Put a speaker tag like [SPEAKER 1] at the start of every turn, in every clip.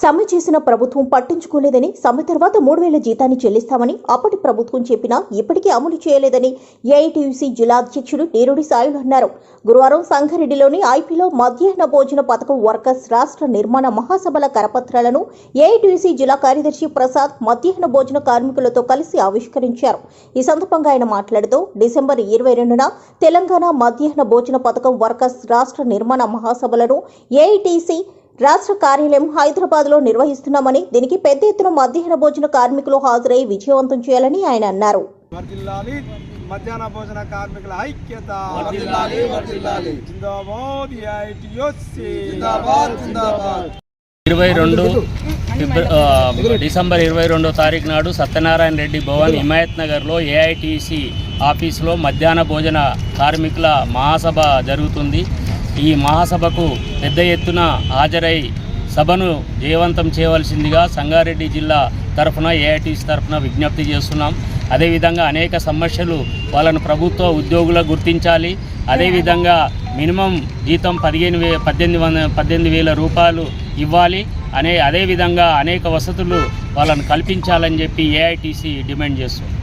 [SPEAKER 1] సమ్మె చేసిన ప్రభుత్వం పట్టించుకోలేదని సమ్మె తర్వాత మూడు వేల జీతాన్ని చెల్లిస్తామని అప్పటి ప్రభుత్వం చెప్పినా ఇప్పటికీ అమలు చేయలేదని ఏఐటీయూసీ జిల్లా అధ్యక్షుడు నేరుడి సాయులు అన్నారు. గురువారం సంగారెడ్డిలోని ఐపీలో మధ్యాహ్న భోజన పథకం వర్కర్స్ రాష్ట్ర నిర్మాణ మహాసభల కరపత్రాలను ఏఐటీయూసీ జిల్లా కార్యదర్శి ప్రసాద్ మధ్యాహ్న భోజన కార్మికులతో కలిసి ఆవిష్కరించారు. ఈ సందర్భంగా ఆయన మాట్లాడుతూ డిసెంబర్ ఇరవై రెండున తెలంగాణ మధ్యాహ్న భోజన పథకం వర్కర్స్ రాష్ట్ర నిర్మాణ మహాసభలను ఏఐటీసీ రాష్ట్ర కార్యాలయం హైదరాబాద్లో నిర్వహిస్తున్నామని దీనికి పెద్ద ఎత్తున మధ్యాహ్న భోజన కార్మికులు హాజరై విజయవంతం చేయాలని ఆయన అన్నారు.
[SPEAKER 2] మధ్యాహ్న భోజన కార్మికుల ఐక్యత.
[SPEAKER 3] ఇరవై రెండు డిసెంబర్ ఇరవై రెండో తారీఖు నాడు సత్యనారాయణ రెడ్డి భవన్ హిమాయత్ నగర్లో ఏఐటీసీ ఆఫీసులో మధ్యాహ్న భోజన కార్మికుల మహాసభ జరుగుతుంది. ఈ మహాసభకు పెద్ద ఎత్తున హాజరై సభను జయవంతం చేయవలసిందిగా సంగారెడ్డి జిల్లా తరఫున ఏఐటీసీ తరఫున విజ్ఞప్తి చేస్తున్నాం. అదేవిధంగా అనేక సమస్యలు వాళ్ళను ప్రభుత్వ ఉద్యోగులకు గుర్తించాలి. అదేవిధంగా మినిమం జీతం పదిహేను వే పద్దెనిమిది వంద పద్దెనిమిది వేల రూపాయలు ఇవ్వాలి. అనే అదేవిధంగా అనేక వసతులు వాళ్ళను కల్పించాలని చెప్పి ఏఐటీసీ డిమాండ్ చేస్తుంది.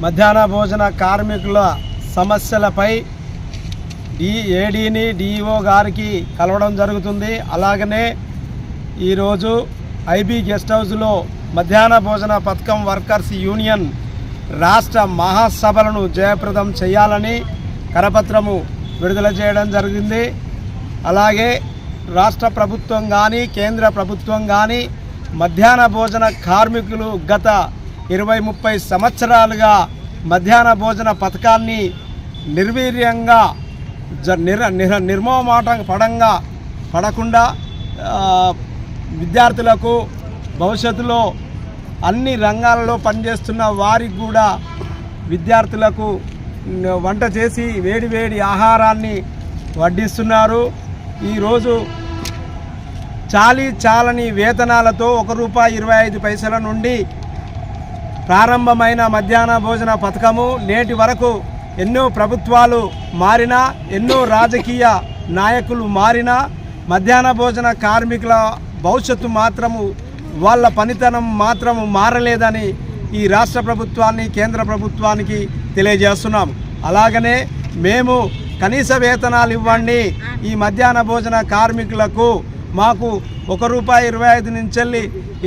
[SPEAKER 2] మధ్యాహ్న భోజన కార్మికుల సమస్యలపై డి ఏడీని డిఈఓ గారికి కలవడం జరుగుతుంది. అలాగనే ఈరోజు ఐబీ గెస్ట్ హౌస్లో మధ్యాహ్న భోజన పథకం వర్కర్స్ యూనియన్ రాష్ట్ర మహాసభలను జయప్రదం చేయాలని కరపత్రము విడుదల చేయడం జరిగింది. అలాగే రాష్ట్ర ప్రభుత్వం కానీ కేంద్ర ప్రభుత్వం కానీ మధ్యాహ్న భోజన కార్మికులు గత ఇరవై ముప్పై సంవత్సరాలుగా మధ్యాహ్న భోజన పథకాన్ని నిర్వీర్యంగా నిర నిర నిర్మోమాట పడంగా పడకుండా విద్యార్థులకు భవిష్యత్తులో అన్ని రంగాలలో పనిచేస్తున్న వారికి కూడా విద్యార్థులకు వంట చేసి వేడి వేడి ఆహారాన్ని వడ్డిస్తున్నారు. ఈరోజు చాలీ చాలని వేతనాలతో ఒక రూపాయి ఇరవై ఐదు పైసల నుండి ప్రారంభమైన మధ్యాహ్న భోజన పథకము నేటి వరకు ఎన్నో ప్రభుత్వాలు మారినా ఎన్నో రాజకీయ నాయకులు మారినా మధ్యాహ్న భోజన కార్మికుల భవిష్యత్తు మాత్రము వాళ్ళ పనితనం మాత్రము మారలేదని ఈ రాష్ట్ర ప్రభుత్వాన్ని కేంద్ర ప్రభుత్వానికి తెలియజేస్తున్నాం అలాగనే మేము కనీస వేతనాలు ఇవ్వండి. ఈ మధ్యాహ్న భోజన కార్మికులకు మాకు ఒక రూపాయి ఇరవై ఐదు నుంచి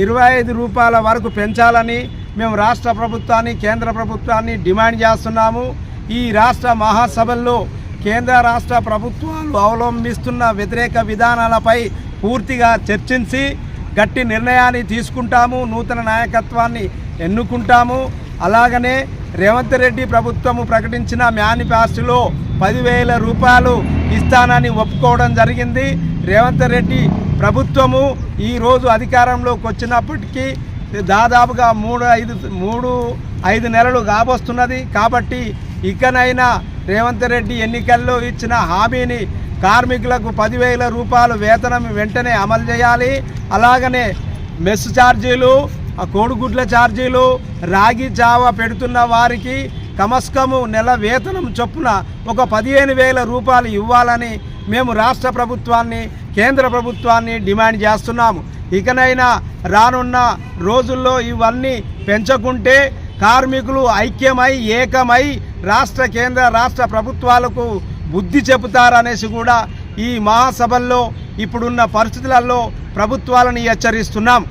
[SPEAKER 2] ఇరవై ఐదు రూపాయల వరకు పెంచాలని మేము రాష్ట్ర ప్రభుత్వాన్ని కేంద్ర ప్రభుత్వాన్ని డిమాండ్ చేస్తున్నాము. ఈ రాష్ట్ర మహాసభల్లో కేంద్ర రాష్ట్ర ప్రభుత్వాలు అవలంబిస్తున్న వ్యతిరేక విధానాలపై పూర్తిగా చర్చించి గట్టి నిర్ణయాన్ని తీసుకుంటాము నూతన నాయకత్వాన్ని ఎన్నుకుంటాము. అలాగనే రేవంత్ రెడ్డి ప్రభుత్వము ప్రకటించిన మేనిఫెస్టోలో పదివేల రూపాయలు ఇస్తానని ఒప్పుకోవడం జరిగింది. రేవంత్ రెడ్డి ప్రభుత్వము ఈరోజు అధికారంలోకి వచ్చినప్పటికీ దాదాపుగా మూడు ఐదు మూడు ఐదు నెలలు కాబోస్తున్నది. కాబట్టి ఇకనైనా రేవంత్ రెడ్డి ఎన్నికల్లో ఇచ్చిన హామీని కార్మికులకు పదివేల రూపాయలు వేతనం వెంటనే అమలు చేయాలి. అలాగనే మెస్ ఛార్జీలు కోడిగుడ్ల ఛార్జీలు రాగి జావ పెడుతున్న వారికి కమస్కము నెల వేతనం చొప్పున ఒక పదిహేను వేల రూపాయలు ఇవ్వాలని మేము రాష్ట్ర ప్రభుత్వాన్ని కేంద్ర ప్రభుత్వాన్ని డిమాండ్ చేస్తున్నాము. ఇకనైనా రానున్న రోజుల్లో ఇవన్నీ పెంచకుంటే కార్మికులు ఐక్యమై ఏకమై రాష్ట్ర కేంద్ర రాష్ట్ర ప్రభుత్వాలకు బుద్ధి చెబుతారనేసి కూడా ఈ మహాసభల్లో ఇప్పుడున్న పరిస్థితులలో ప్రభుత్వాలను హెచ్చరిస్తున్నాం.